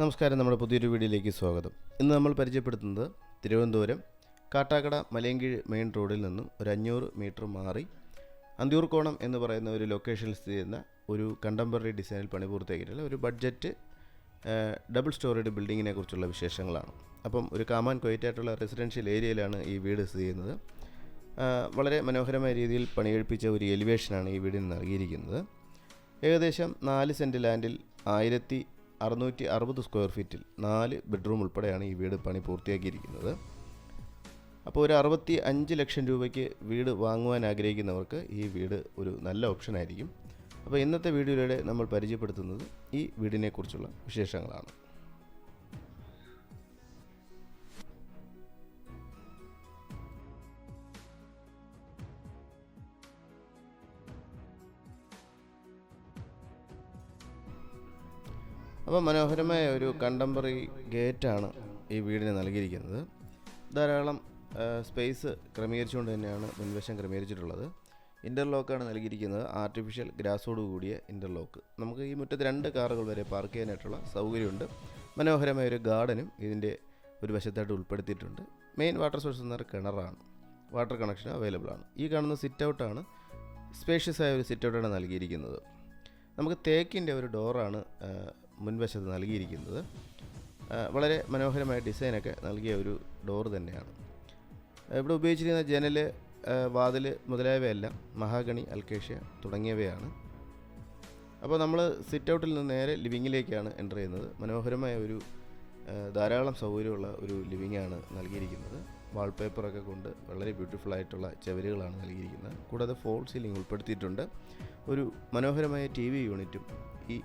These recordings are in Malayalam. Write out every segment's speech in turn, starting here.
നമസ്കാരം നമ്മുടെ പുതിയൊരു വീഡിയോയിലേക്ക് സ്വാഗതം. ഇന്ന് നമ്മൾ പരിചയപ്പെടുത്തുന്നത് തിരുവനന്തപുരം കാട്ടാക്കട മലയങ്കീഴ് മെയിൻ റോഡിൽ നിന്നും ഒരു അഞ്ഞൂറ് മീറ്റർ മാറി അന്തിയൂർക്കോണം എന്ന് പറയുന്ന ഒരു ലൊക്കേഷനിൽ സ്ഥിതി ചെയ്യുന്ന ഒരു കണ്ടംപററി ഡിസൈനിൽ പണി പൂർത്തിയാക്കിയിട്ടുള്ള ഒരു ബഡ്ജറ്റ് ഡബിൾ സ്റ്റോറിയുടെ ബിൽഡിങ്ങിനെ കുറിച്ചുള്ള വിശേഷങ്ങളാണ്. അപ്പം ഒരു കാമാൻ കൊയറ്റായിട്ടുള്ള റെസിഡൻഷ്യൽ ഏരിയയിലാണ് ഈ വീട് സ്ഥിതി ചെയ്യുന്നത്. വളരെ മനോഹരമായ രീതിയിൽ പണികഴിപ്പിച്ച ഒരു എലിവേഷനാണ് ഈ വീടിന് നൽകിയിരിക്കുന്നത്. ഏകദേശം നാല് സെന്റ് ലാൻഡിൽ ആയിരത്തി അറുന്നൂറ്റി അറുപത് സ്ക്വയർ ഫീറ്റിൽ നാല് ബെഡ്റൂം ഉൾപ്പെടെയാണ് ഈ വീട് പണി പൂർത്തിയാക്കിയിരിക്കുന്നത്. അപ്പോൾ ഒരു അറുപത്തി അഞ്ച് ലക്ഷം രൂപയ്ക്ക് വീട് വാങ്ങുവാൻ ആഗ്രഹിക്കുന്നവർക്ക് ഈ വീട് ഒരു നല്ല ഓപ്ഷൻ ആയിരിക്കും. അപ്പോൾ ഇന്നത്തെ വീഡിയോയിലൂടെ നമ്മൾ പരിചയപ്പെടുത്തുന്നത് ഈ വീടിനെക്കുറിച്ചുള്ള വിശേഷങ്ങളാണ്. അപ്പോൾ മനോഹരമായ ഒരു കണ്ടംപററി ഗേറ്റാണ് ഈ വീടിന് നൽകിയിരിക്കുന്നത്. ധാരാളം സ്പേസ് ക്രമീകരിച്ചുകൊണ്ട് തന്നെയാണ് മുൻവശം ക്രമീകരിച്ചിട്ടുള്ളത്. ഇന്റർലോക്കാണ് നൽകിയിരിക്കുന്നത്. ആർട്ടിഫിഷ്യൽ ഗ്രാസോട് കൂടിയ ഇന്റർലോക്ക്. നമുക്ക് ഈ മുറ്റത്ത് രണ്ട് കാറുകൾ വരെ പാർക്ക് ചെയ്യാനായിട്ടുള്ള സൗകര്യമുണ്ട്. മനോഹരമായ ഒരു ഗാർഡനും ഇതിന്റെ ഒരു വശത്തായിട്ട് ഉൾപ്പെടുത്തിയിട്ടുണ്ട്. മെയിൻ വാട്ടർ സോഴ്സ് എന്ന് കിണറാണ്. വാട്ടർ കണക്ഷൻ അവൈലബിൾ ആണ് ഈ കാണുന്ന സിറ്റ് ഔട്ടാണ് സ്പേഷ്യസ് ആയ ഒരു സിറ്റ് ഔട്ടാണ് നൽകിയിരിക്കുന്നത്. നമുക്ക് തേക്കിന്റെ ഒരു ഡോറാണ് മുൻവശത്ത് നൽകിയിരിക്കുന്നത്. വളരെ മനോഹരമായ ഡിസൈനൊക്കെ നൽകിയ ഒരു ഡോർ തന്നെയാണ്. ഇവിടെ ഉപയോഗിച്ചിരിക്കുന്ന ജനൽ വാതിൽ മുതലായവയെല്ലാം മഹാഗണി അൽക്കേഷ്യ തുടങ്ങിയവയാണ്. അപ്പോൾ നമ്മൾ സിറ്റ് ഔട്ടിൽ നിന്ന് നേരെ ലിവിങ്ങിലേക്കാണ് എന്റർ ചെയ്യുന്നത്. മനോഹരമായ ഒരു ധാരാളം സൗകര്യമുള്ള ഒരു ലിവിങ്ങാണ് നൽകിയിരിക്കുന്നത്. വാൾപേപ്പറൊക്കെ കൊണ്ട് വളരെ ബ്യൂട്ടിഫുൾ ആയിട്ടുള്ള ചവരുകളാണ് നൽകിയിരിക്കുന്നത്. കൂടാതെ ഫോൾ സീലിംഗ് ഉൾപ്പെടുത്തിയിട്ടുണ്ട്. ഒരു മനോഹരമായ ടി വി യൂണിറ്റും ഈ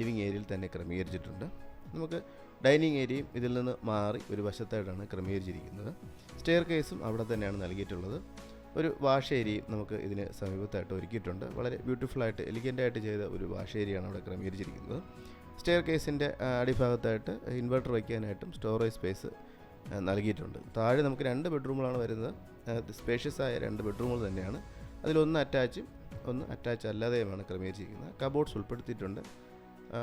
ലിവിങ് ഏരിയയിൽ തന്നെ ക്രമീകരിച്ചിട്ടുണ്ട്. നമുക്ക് ഡൈനിങ് ഏരിയയും ഇതിൽ നിന്ന് മാറി ഒരു വശത്തായിട്ടാണ് ക്രമീകരിച്ചിരിക്കുന്നത്. സ്റ്റെയർ കേസും അവിടെ തന്നെയാണ് നൽകിയിട്ടുള്ളത്. ഒരു വാഷ് ഏരിയയും നമുക്ക് ഇതിന് സമീപത്തായിട്ട് ഒരുക്കിയിട്ടുണ്ട്. വളരെ ബ്യൂട്ടിഫുള്ളായിട്ട് എലിഗന്റായിട്ട് ചെയ്ത ഒരു വാഷ് ഏരിയയാണ് അവിടെ ക്രമീകരിച്ചിരിക്കുന്നത്. സ്റ്റെയർ കേസിന്റെ അടിഭാഗത്തായിട്ട് ഇൻവെർട്ടർ വയ്ക്കാനായിട്ടും സ്റ്റോറേജ് സ്പേസ് നൽകിയിട്ടുണ്ട്. താഴെ നമുക്ക് രണ്ട് ബെഡ്റൂമുകളാണ് വരുന്നത്. സ്പേഷ്യസ് ആയ രണ്ട് ബെഡ്റൂമുകൾ തന്നെയാണ്. അതിലൊന്ന് അറ്റാച്ചും ഒന്ന് അറ്റാച്ച് അല്ലാതെയുമാണ് ക്രമീകരിച്ചിരിക്കുന്നത്. കബോർഡ്സ് ഉൾപ്പെടുത്തിയിട്ടുണ്ട്.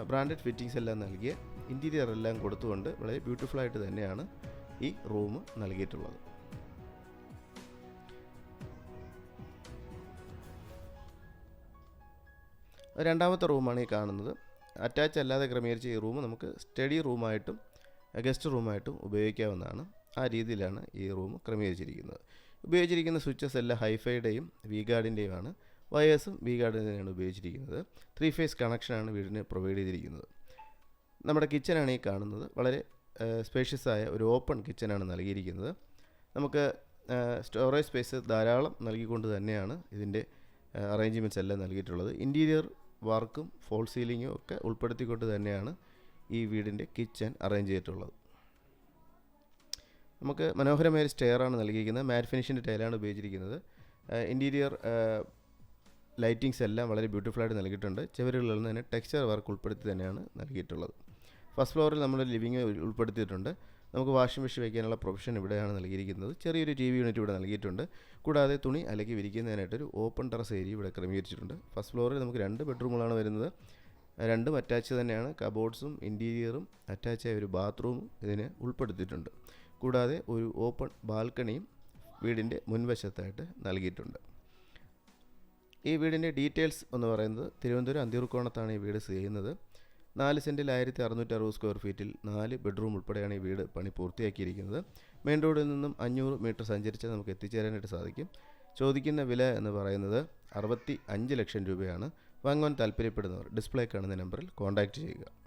ബ്രാൻഡഡ് ഫിറ്റിങ്സ് എല്ലാം നൽകിയ ഇന്റീരിയർ എല്ലാം കൊടുത്തുകൊണ്ട് വളരെ ബ്യൂട്ടിഫുൾ ആയിട്ട് തന്നെയാണ് ഈ റൂം നൽകിയിട്ടുള്ളത്. രണ്ടാമത്തെ റൂമാണ് ഈ കാണുന്നത്. അറ്റാച്ച് അല്ലാതെ ക്രമീകരിച്ച ഈ റൂം നമുക്ക് സ്റ്റഡി റൂമായിട്ടും ഗസ്റ്റ് റൂമായിട്ടും ഉപയോഗിക്കാവുന്നതാണ്. ആ രീതിയിലാണ് ഈ റൂം ക്രമീകരിച്ചിരിക്കുന്നത്. ഉപയോഗിച്ചിരിക്കുന്ന സ്വിച്ചസ് എല്ലാം ഹൈഫൈയുടെയും വി ഗാർഡിന്റെയുമാണ് വയേഴ്സും വി ഗാർഡിന്റെയാണ് ഉപയോഗിച്ചിരിക്കുന്നത്. ത്രീ ഫേസ് കണക്ഷനാണ് വീടിന് പ്രൊവൈഡ് ചെയ്തിരിക്കുന്നത്. നമ്മുടെ കിച്ചനാണ് ഈ കാണുന്നത്. വളരെ സ്പേഷ്യസ് ആയ ഒരു ഓപ്പൺ കിച്ചനാണ് നൽകിയിരിക്കുന്നത്. നമുക്ക് സ്റ്റോറേജ് സ്പേസ് ധാരാളം നൽകിക്കൊണ്ട് തന്നെയാണ് ഇതിന്റെ അറേഞ്ച്മെന്റ്സ് എല്ലാം നൽകിയിട്ടുള്ളത്. ഇന്റീരിയർ വർക്കും ഫോൾ സീലിങ്ങും ഒക്കെ ഉൾപ്പെടുത്തിക്കൊണ്ട് തന്നെയാണ് ഈ വീടിന്റെ കിച്ചൺ അറേഞ്ച് ചെയ്തിട്ടുള്ളത്. നമുക്ക് മനോഹരമായ ഒരു സ്റ്റെയറാണ് നൽകിയിരിക്കുന്നത്. മാറ്റ് ഫിനിഷിന്റെ ടൈലാണ് ഉപയോഗിച്ചിരിക്കുന്നത്. ഇന്റീരിയർ ലൈറ്റിങ്സ് എല്ലാം വളരെ ബ്യൂട്ടിഫുൾ ആയിട്ട് നൽകിയിട്ടുണ്ട്. ചുവരുകളിൽ തന്നെ ടെക്സ്ചർ വർക്ക് ഉൾപ്പെടുത്തി തന്നെയാണ് നൽകിയിട്ടുള്ളത്. ഫസ്റ്റ് ഫ്ലോറിൽ നമ്മൾ ലിവിങ് ഉൾപ്പെടുത്തിയിട്ടുണ്ട്. നമുക്ക് വാഷിംഗ് മെഷീൻ വയ്ക്കാനുള്ള പ്രൊവിഷൻ ഇവിടെയാണ് നൽകിയിരിക്കുന്നത്. ചെറിയൊരു ടി വി യൂണിറ്റ് ഇവിടെ നൽകിയിട്ടുണ്ട്. കൂടാതെ തുണി അലക്കി വിരിക്കുന്നതിനായിട്ടൊരു ഓപ്പൺ ടെറസ് ഏരിയ ഇവിടെ ക്രമീകരിച്ചിട്ടുണ്ട്. ഫസ്റ്റ് ഫ്ലോറിൽ നമുക്ക് രണ്ട് ബെഡ്റൂമുകളാണ് വരുന്നത്. രണ്ടും അറ്റാച്ച് തന്നെയാണ്. കബോർഡ്സും ഇന്റീരിയറും ആയ ഒരു ബാത്റൂമും ഇതിന് ഉൾപ്പെടുത്തിയിട്ടുണ്ട്. കൂടാതെ ഒരു ഓപ്പൺ ബാൽക്കണിയും വീടിന്റെ മുൻവശത്തായിട്ട് നൽകിയിട്ടുണ്ട്. ഈ വീടിന്റെ ഡീറ്റെയിൽസ് എന്ന് പറയുന്നത് തിരുവനന്തപുരം അന്തിയൂർക്കോണത്താണ് ഈ വീട് സ്ഥിതി ചെയ്യുന്നത്. നാല് സെന്റിൽ ആയിരത്തി അറുന്നൂറ്റി അറുപത് സ്ക്വയർ ഫീറ്റിൽ നാല് ബെഡ്റൂം ഉൾപ്പെടെയാണ് ഈ വീട് പണി പൂർത്തിയാക്കിയിരിക്കുന്നത്. മെയിൻ റോഡിൽ നിന്നും അഞ്ഞൂറ് മീറ്റർ സഞ്ചരിച്ചാൽ നമുക്ക് എത്തിച്ചേരാനായിട്ട് സാധിക്കും. ചോദിക്കുന്ന വില എന്ന് പറയുന്നത് അറുപത്തി അഞ്ച് ലക്ഷം രൂപയാണ്. വാങ്ങുവാൻ താല്പര്യപ്പെടുന്നവർ ഡിസ്പ്ലേ കാണുന്ന നമ്പറിൽ കോൺടാക്റ്റ് ചെയ്യുക.